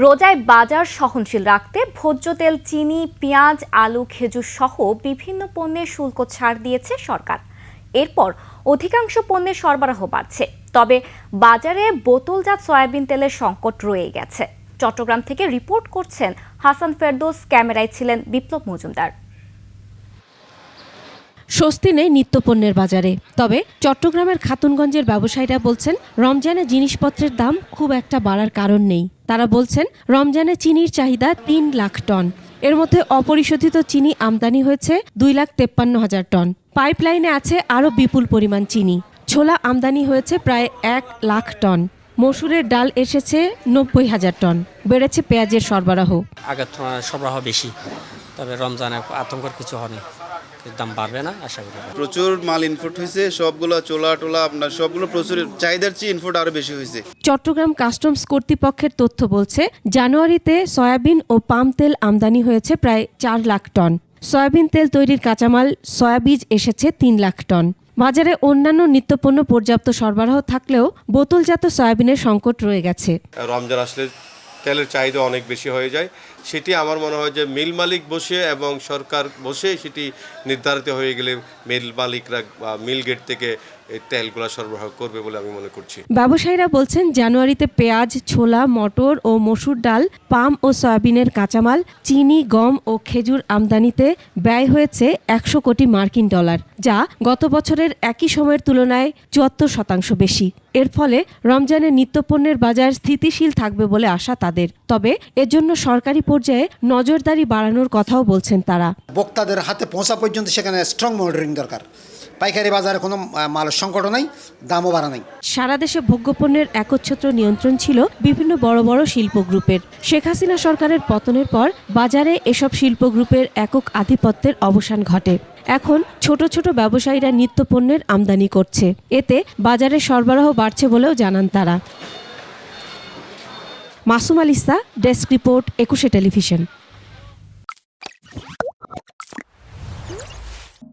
রোজায় বাজার সহনশীল রাখতে ভোজ্য তেল, চিনি, পেঁয়াজ, আলু, খেজুর সহ বিভিন্ন পণ্যের শুল্ক ছাড় দিয়েছে সরকার। এরপর অধিকাংশ পণ্যের সরবরাহ বাড়ছে। তবে বাজারে বোতলজাত সয়াবিন তেলের সংকট রয়ে গেছে। চট্টগ্রাম থেকে রিপোর্ট করছেন হাসান ফেরদোস, ক্যামেরায় ছিলেন বিপ্লব মজুমদার। স্বস্তি নেই নিত্যপণ্যের বাজারে। তবে চট্টগ্রামের খাতুনগঞ্জের ব্যবসায়ীরা বলছেন, রমজানে জিনিসপত্রের দাম খুব একটা বাড়ার কারণ নেই। তারা বলছেন, রমজানে চিনির চাহিদা তিন লাখ টন। এর মধ্যে অপরিশোধিত চিনি আমদানি হয়েছে দুই লাখ তেপ্পান্ন হাজার টন। পাইপলাইনে আছে আরও বিপুল পরিমাণ চিনি। ছোলা আমদানি হয়েছে প্রায় এক লাখ টন। মসুরের ডাল এসেছে নব্বই হাজার টন। বেড়েছে পেঁয়াজের সরবরাহ। আগের সরবরাহ বেশি। তবে রমজানে আতঙ্কর কিছু হয়নি। দাম বাড়বে না আশা করি প্রচুর মাল ইনপুট হয়েছে সবগুলো চোলা টোলা আপনার সবগুলো প্রচুর চাহিদার চেয়ে ইনপুট আরও বেশি হয়েছে। চট্টগ্রাম কাস্টমস কর্তৃপক্ষের তথ্য বলছে জানুয়ারিতে সয়াবিন ও পাম তেল আমদানি হয়েছে প্রায় চার লাখ টন। সয়াবিন তেল তৈরির কাঁচামাল সয়াবীজ এসেছে তিন লাখ টন। বাজারে অন্যান্য নিত্যপণ্য পর্যাপ্ত সরবরাহ থাকলেও বোতলজাত সয়াবিনের সংকট রয়ে গেছে। রমজান আসলে তেলের চাহিদা অনেক বেশি হয়ে যায়। সেটি আমার মনে হয় যে মিল মালিক বসে এবং সরকার বসে সেটি নির্ধারিত হয়ে গেলে মিল মালিকরা মিল গেট থেকে এই তেলগুলো সরবরাহ করবে বলে আমি মনে করছি। ব্যবসায়ীরা বলছেন জানুয়ারিতে পেঁয়াজ ছোলা মটর ও মসুর ডাল পাম ও সয়াবিনের কাঁচামাল চিনি গম ও খেজুর আমদানিতে ব্যয় হয়েছে একশো কোটি মার্কিন ডলার যা গত বছরের একই সময়ের তুলনায় চুয়াত্তর শতাংশ বেশি। এর ফলে রমজানে নিত্যপণ্যের বাজার স্থিতিশীল থাকবে বলে আশা তাদের। তবে এজন্য সরকারি পর্যায়ে নজরদারি বাড়ানোর কথাও বলছেন তারা। ভোক্তাদের হাতে পৌঁছা পর্যন্ত সেখানে স্ট্রং মনিটরিং দরকার। পাইকারি বাজারে কোনো আহ, মালের সংকটও নাই দামও বাড়া নাই। সারা দেশে ভোগ্যপণ্যের একচ্ছত্র নিয়ন্ত্রণ ছিল বিভিন্ন বড় বড় শিল্প গ্রুপের। শেখ হাসিনা সরকারের পতনের পর বাজারে এসব শিল্প গ্রুপের একক আধিপত্যের অবসান ঘটে। এখন ছোট ছোট ব্যবসায়ীরা নিত্যপণ্যের আমদানি করছে। এতে বাজারে সরবরাহ বাড়ছে বলেও জানান তারা। Masum Alisa desk report Ekushey television.